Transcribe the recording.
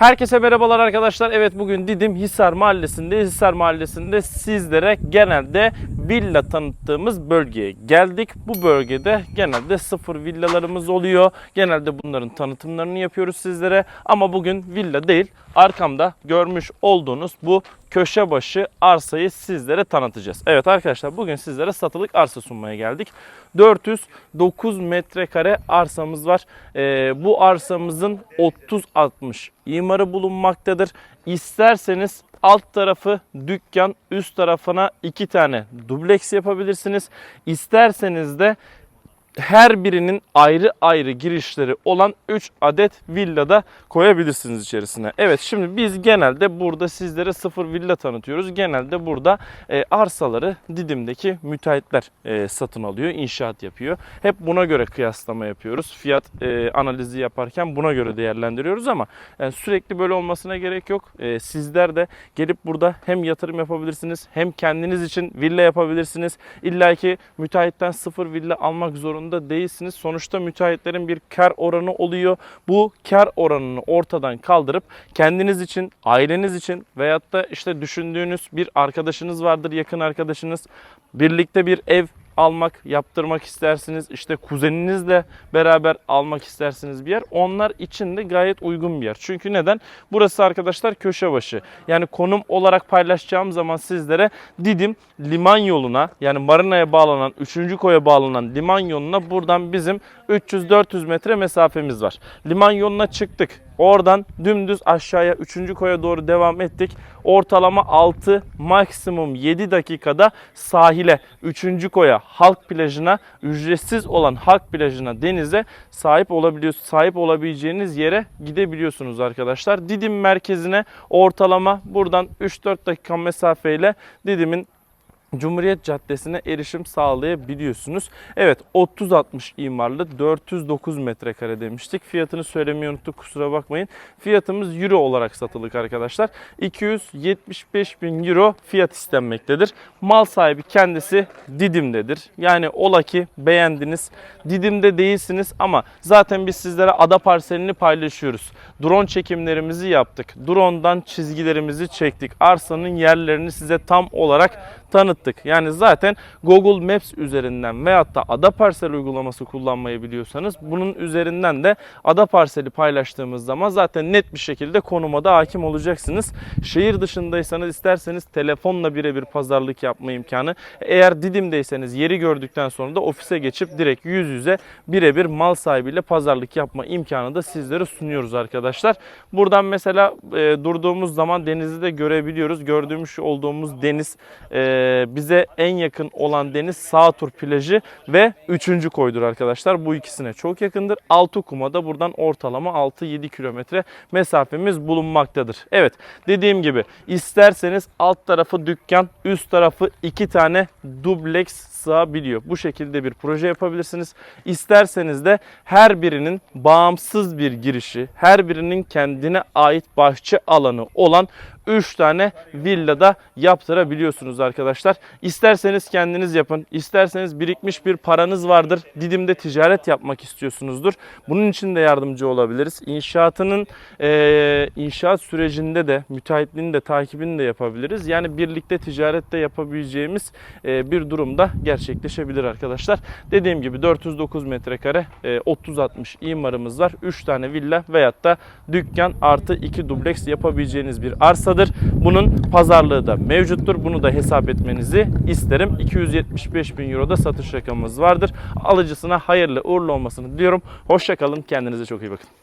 Herkese merhabalar arkadaşlar. Evet bugün Didim Hisar Mahallesi'nde. Hisar Mahallesi'nde sizlere genelde villa tanıttığımız bölgeye geldik. Bu bölgede genelde sıfır villalarımız oluyor. Genelde bunların tanıtımlarını yapıyoruz sizlere. Ama bugün villa değil. Arkamda görmüş olduğunuz bu köşe başı arsayı sizlere tanıtacağız. Evet arkadaşlar bugün sizlere satılık arsa sunmaya geldik. 409 metrekare arsamız var. Ee, bu arsamızın 30-60 imarı bulunmaktadır. İsterseniz alt tarafı dükkan, üst tarafına iki tane dubleks yapabilirsiniz. İsterseniz de her birinin ayrı ayrı girişleri olan 3 adet villada koyabilirsiniz içerisine. Evet şimdi biz genelde burada sizlere sıfır villa tanıtıyoruz. Genelde burada e, arsaları Didim'deki müteahhitler e, satın alıyor, inşaat yapıyor. Hep buna göre kıyaslama yapıyoruz. Fiyat e, analizi yaparken buna göre değerlendiriyoruz ama yani sürekli böyle olmasına gerek yok. E, sizler de gelip burada hem yatırım yapabilirsiniz hem kendiniz için villa yapabilirsiniz. İlla ki müteahhitten sıfır villa almak zorunda değilsiniz. Sonuçta müteahhitlerin bir kar oranı oluyor. Bu kar oranını ortadan kaldırıp kendiniz için, aileniz için veyahut da işte düşündüğünüz bir arkadaşınız vardır, yakın arkadaşınız. Birlikte bir ev almak, yaptırmak istersiniz. İşte kuzeninizle beraber almak istersiniz bir yer. Onlar için de gayet uygun bir yer. Çünkü neden? Burası arkadaşlar köşe başı. Yani konum olarak paylaşacağım zaman sizlere Didim liman yoluna yani marinaya bağlanan 3. koya bağlanan liman yoluna buradan bizim 300-400 metre mesafemiz var. Liman yoluna çıktık. Oradan dümdüz aşağıya 3. koya doğru devam ettik. Ortalama 6 maksimum 7 dakikada sahile 3. koya halk plajına ücretsiz olan halk plajına denize sahip olabiliyorsunuz. Sahip olabileceğiniz yere gidebiliyorsunuz arkadaşlar. Didim merkezine ortalama buradan 3-4 dakika mesafeyle Didim'in Cumhuriyet Caddesi'ne erişim sağlayabiliyorsunuz. Evet 30-60 imarlı 409 metrekare demiştik. Fiyatını söylemeyi unuttuk kusura bakmayın. Fiyatımız euro olarak satılık arkadaşlar. 275 bin euro fiyat istenmektedir. Mal sahibi kendisi Didim'dedir. Yani ola ki beğendiniz. Didim'de değilsiniz ama zaten biz sizlere ada parselini paylaşıyoruz. Drone çekimlerimizi yaptık. Drone'dan çizgilerimizi çektik. Arsanın yerlerini size tam olarak tanıttık. Yani zaten Google Maps üzerinden veyahut da ada parsel uygulaması kullanmayı biliyorsanız bunun üzerinden de ada parseli paylaştığımız zaman zaten net bir şekilde konuma da hakim olacaksınız. Şehir dışındaysanız isterseniz telefonla birebir pazarlık yapma imkanı. Eğer Didim'deyseniz yeri gördükten sonra da ofise geçip direkt yüz yüze birebir mal sahibiyle pazarlık yapma imkanı da sizlere sunuyoruz arkadaşlar. Buradan mesela e, durduğumuz zaman denizi de görebiliyoruz. Gördüğümüz olduğumuz deniz e, bize en yakın olan deniz Sağtur plajı ve 3. koydur arkadaşlar. Bu ikisine çok yakındır. Altıkum'a da buradan ortalama 6-7 kilometre mesafemiz bulunmaktadır. Evet dediğim gibi isterseniz alt tarafı dükkan, üst tarafı iki tane dubleks sığabiliyor. Bu şekilde bir proje yapabilirsiniz. İsterseniz de her birinin bağımsız bir girişi, her birinin kendine ait bahçe alanı olan 3 tane villada yaptırabiliyorsunuz arkadaşlar. İsterseniz kendiniz yapın. isterseniz birikmiş bir paranız vardır. Didim'de ticaret yapmak istiyorsunuzdur. Bunun için de yardımcı olabiliriz. İnşaatının e, inşaat sürecinde de müteahhitliğini de takibini de yapabiliriz. Yani birlikte ticarette yapabileceğimiz e, bir durumda gerçekleşebilir arkadaşlar. Dediğim gibi 409 metrekare e, 30-60 imarımız var. 3 tane villa veyahut da dükkan artı 2 dubleks yapabileceğiniz bir arsadır. Bunun pazarlığı da mevcuttur. Bunu da hesap etmenizi isterim. 275 bin euro da satış rakamımız vardır. Alıcısına hayırlı uğurlu olmasını diliyorum. Hoşçakalın. Kendinize çok iyi bakın.